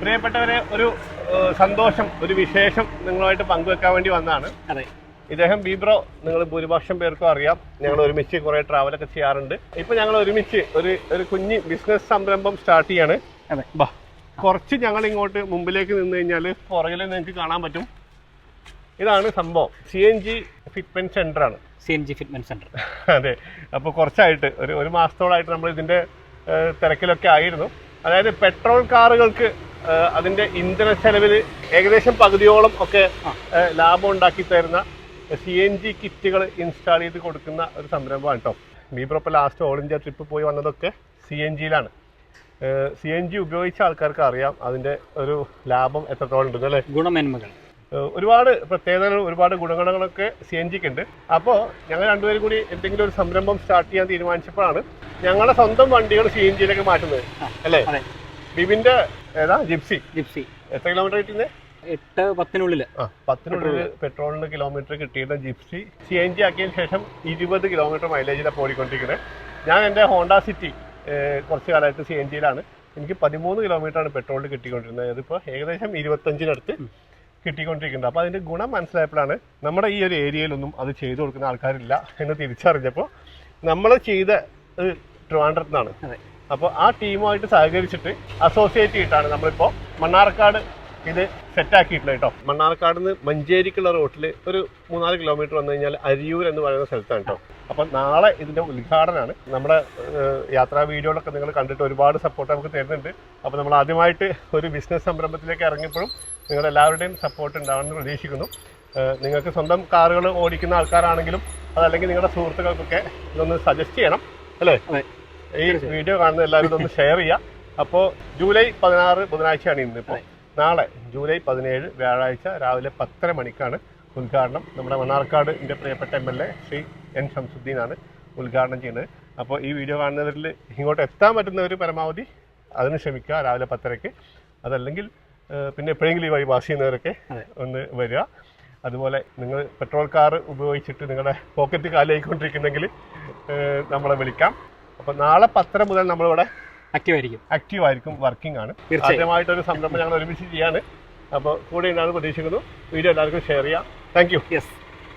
പ്രിയപ്പെട്ടവരെ ഒരു സന്തോഷം ഒരു വിശേഷം നിങ്ങളുമായിട്ട് പങ്കുവെക്കാൻ വേണ്ടി വന്നതാണ് അതെ. ഇദ്ദേഹം ബീബ്രോ നിങ്ങൾ ഭൂരിപക്ഷം പേർക്കും അറിയാം. ഞങ്ങൾ ഒരുമിച്ച് കുറെ ട്രാവലൊക്കെ ചെയ്യാറുണ്ട്. ഇപ്പൊ ഞങ്ങൾ ഒരുമിച്ച് ഒരു ഒരു കുഞ്ഞ് ബിസിനസ് സംരംഭം സ്റ്റാർട്ട് ചെയ്യാണ്. ബാ കുറച്ച് ഞങ്ങൾ ഇങ്ങോട്ട് മുമ്പിലേക്ക് നിന്ന് കഴിഞ്ഞാൽ പുറകിൽ നിങ്ങൾക്ക് കാണാൻ പറ്റും. ഇതാണ് സംഭവം. C N G fitment centre ആണ്. C N G fitment centre അതെ. അപ്പോൾ കുറച്ചായിട്ട് ഒരു ഒരു മാസത്തോളായിട്ട് നമ്മൾ ഇതിന്റെ തിരക്കിലൊക്കെ ആയിരുന്നു. അതായത് പെട്രോൾ കാറുകൾക്ക് അതിന്റെ ഇന്ധന ചെലവിൽ ഏകദേശം പകുതിയോളം ഒക്കെ ലാഭം ഉണ്ടാക്കി തരുന്ന സി എൻ ജി കിറ്റുകൾ ഇൻസ്റ്റാൾ ചെയ്ത് കൊടുക്കുന്ന ഒരു സംരംഭമാണ് കേട്ടോ ബീബ്രോ ഇപ്പോൾ ലാസ്റ്റ് ഓൾ ഇന്ത്യ ട്രിപ്പ് പോയി വന്നതൊക്കെ സി എൻ ജിയിലാണ് സി എൻ ജി ഉപയോഗിച്ച ആൾക്കാർക്ക് അറിയാം അതിന്റെ ഒരു ലാഭം എത്രത്തോളം ഉണ്ടെന്ന് അല്ലേ? ഗുണമേന്മകൾ. ഒരുപാട് പ്രത്യേകതകൾ ഒരുപാട് ഗുണഗണങ്ങളൊക്കെ സി എൻ ജിക്ക് ഉണ്ട്. അപ്പോൾ ഞങ്ങൾ രണ്ടുപേരും കൂടി എന്തെങ്കിലും ഒരു സംരംഭം സ്റ്റാർട്ട് ചെയ്യാൻ തീരുമാനിച്ചപ്പോഴാണ് ഞങ്ങളുടെ സ്വന്തം വണ്ടികൾ സി എൻ ജിയിലേക്ക് മാറ്റുന്നത്. അല്ലേ? ബിബിന്റെ ഏതാ? ജിപ്സി. ജിപ്സി. എത്ര കിലോമീറ്റർ കിട്ടുന്നത് എട്ട് പത്തിനുള്ളിൽ പത്തിനുള്ളിൽ പെട്രോളിന് കിലോമീറ്റർ കിട്ടിയിരുന്ന ജിപ്സി. സി എൻ ജി ആക്കിയതിന് ശേഷം ഇരുപത് കിലോമീറ്റർ മൈലേജിലാണ് പോയിക്കൊണ്ടിരിക്കുന്നത് ഞാൻ എന്റെ ഹോണ്ട സിറ്റി കുറച്ച് കാലമായിട്ട് സി എൻ ജിയിലാണ് എനിക്ക് പതിമൂന്ന് കിലോമീറ്ററാണ് പെട്രോളിൽ കിട്ടിക്കൊണ്ടിരുന്നത്. അതിപ്പോൾ ഏകദേശം ഇരുപത്തഞ്ചിനടുത്ത് കിട്ടിക്കൊണ്ടിരിക്കുന്നുണ്ട്. അപ്പോൾ അതിന്റെ ഗുണം മനസ്സിലായപ്പോഴാണ് നമ്മുടെ ഈ ഒരു ഏരിയയിലൊന്നും അത് ചെയ്തു കൊടുക്കുന്ന ആൾക്കാരില്ല എന്ന് തിരിച്ചറിഞ്ഞപ്പോൾ നമ്മൾ ചെയ്ത ട്രിവാൻഡ്രത്തിനാണ് ട്രിവാൻഡ്രത്താണ് അപ്പോൾ ആ ടീമുമായിട്ട് സഹകരിച്ചിട്ട് അസോസിയേറ്റ് ചെയ്തിട്ടാണ് നമ്മളിപ്പോൾ മണ്ണാർക്കാട് ഇത് സെറ്റാക്കിയിട്ടുള്ളത് കേട്ടോ. മണ്ണാർക്കാട് നിന്ന് മഞ്ചേരിക്കുള്ള റോട്ടിൽ ഒരു മൂന്നാൽ കിലോമീറ്റർ വന്നു കഴിഞ്ഞാൽ അരിയൂർ എന്ന് പറയുന്ന സ്ഥലത്താണ് കേട്ടോ. അപ്പം നാളെ ഇതിന്റെ ഉദ്ഘാടനമാണ് നമ്മുടെ യാത്രാ വീഡിയോകളൊക്കെ നിങ്ങൾ കണ്ടിട്ട് ഒരുപാട് സപ്പോർട്ട് നമുക്ക് തരുന്നുണ്ട്. അപ്പോൾ നമ്മൾ ആദ്യമായിട്ട് ഒരു ബിസിനസ് സംരംഭത്തിലേക്ക് ഇറങ്ങിയപ്പോഴും നിങ്ങളുടെ എല്ലാവരുടെയും സപ്പോർട്ട് ഉണ്ടാവുമെന്ന് പ്രതീക്ഷിക്കുന്നു. നിങ്ങൾക്ക് സ്വന്തം കാറുകൾ ഓടിക്കുന്ന ആൾക്കാരാണെങ്കിലും അതല്ലെങ്കിൽ നിങ്ങളുടെ സുഹൃത്തുക്കൾക്കൊക്കെ ഇതൊന്ന് സജസ്റ്റ് ചെയ്യണം. അല്ലേ? ഈ വീഡിയോ കാണുന്ന എല്ലാവരും ഒന്ന് ഷെയർ ചെയ്യുക അപ്പോൾ ജൂലൈ പതിനാറ് ബുധനാഴ്ചയാണ് ഇന്ന് ഇപ്പോൾ നാളെ ജൂലൈ പതിനേഴ് വ്യാഴാഴ്ച രാവിലെ പത്തര മണിക്കാണ് ഉദ്ഘാടനം. നമ്മുടെ മണ്ണാർക്കാട് എന്റെ പ്രിയപ്പെട്ട M L A Shri N ഷംസുദ്ദീനാണ് ഉദ്ഘാടനം ചെയ്യുന്നത്. അപ്പോൾ ഈ വീഡിയോ കാണുന്നവരിൽ ഇങ്ങോട്ട് എത്താൻ പറ്റുന്നവർ പരമാവധി അതിന് ശ്രമിക്കുക രാവിലെ പത്തരയ്ക്ക്. അതല്ലെങ്കിൽ പിന്നെ എപ്പോഴെങ്കിലും ഈ വഴി പാസ് ചെയ്യുന്നവരൊക്കെ ഒന്ന് വരിക. അതുപോലെ നിങ്ങൾ പെട്രോൾ കാർ ഉപയോഗിച്ചിട്ട് നിങ്ങളുടെ പോക്കറ്റ് കാലായിക്കൊണ്ടിരിക്കുന്നെങ്കിൽ നമ്മളെ വിളിക്കാം. അപ്പോൾ നാളെ പത്തര മുതൽ നമ്മളിവിടെ ആക്റ്റീവ് ആയിരിക്കും ആക്റ്റീവ് ആയിരിക്കും വർക്കിംഗ് ആണ്. ആദ്യമായിട്ടൊരു സംരംഭം ഞങ്ങൾ ഒരുമിച്ച് ചെയ്യാണ്. അപ്പോൾ കൂടെ ഉണ്ടാകുന്ന പ്രതീക്ഷിക്കുന്നു. വീഡിയോ എല്ലാവർക്കും ഷെയർ ചെയ്യാം. Thank you yes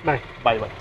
bye bye bye